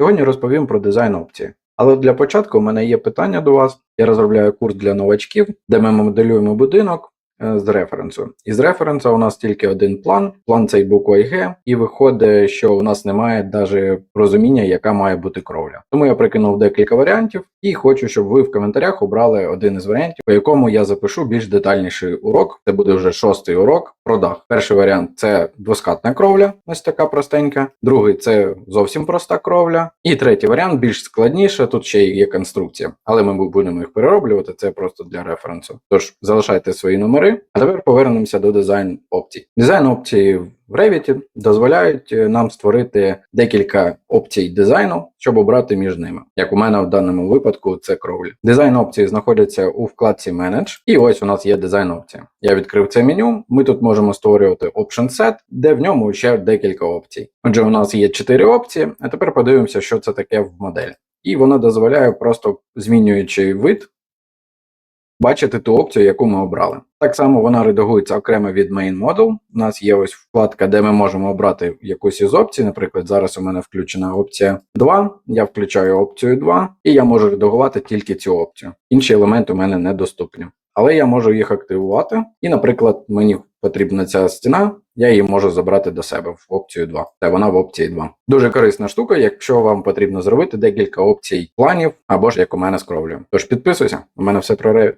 Сьогодні розповім про дизайн опції. Але для початку у мене є питання до вас. Я розробляю курс для новачків, де ми моделюємо будинок е, з референсу. І з референсу у нас тільки один план, план цей буквою Г, і виходить, що у нас немає навіть розуміння, яка має бути кровля. Тому я прикинув декілька варіантів і хочу, щоб ви в коментарях обрали один із варіантів, по якому я запишу більш детальніший урок. Це буде вже шостий урок про дах. Перший варіант це двоскатна кровля, ось така простенька. Другий це зовсім проста кровля. І третій варіант більш складніше. Тут ще є конструкція, але ми будемо їх перероблювати. Це просто для референсу. Тож залишайте свої номери. А тепер повернемося до дизайн опцій. Дизайн опції в Revit дозволяють е, нам створити декілька опцій дизайну, щоб обрати між ними. Як у мене в даному випадку, це кровлі. Дизайн опції знаходяться у вкладці Manage, і ось у нас є дизайн опція. Я відкрив це меню. Ми тут можемо створювати Option Set, де в ньому ще декілька опцій. Отже, у нас є чотири опції. А тепер подивимося, що це таке в моделі. І воно дозволяє просто змінюючи вид. Бачити ту опцію, яку ми обрали. Так само вона редагується окремо від Main Model. У нас є ось вкладка, де ми можемо обрати якусь із опцій. Наприклад, зараз у мене включена опція 2. Я включаю опцію 2, і я можу редагувати тільки цю опцію. Інші елементи у мене недоступні. Але я можу їх активувати. І, наприклад, мені потрібна ця стіна, я її можу забрати до себе в опцію 2. Та вона в опції 2. Дуже корисна штука, якщо вам потрібно зробити декілька опцій планів або ж як у мене з. Тож підписуйся, у мене все про Revit.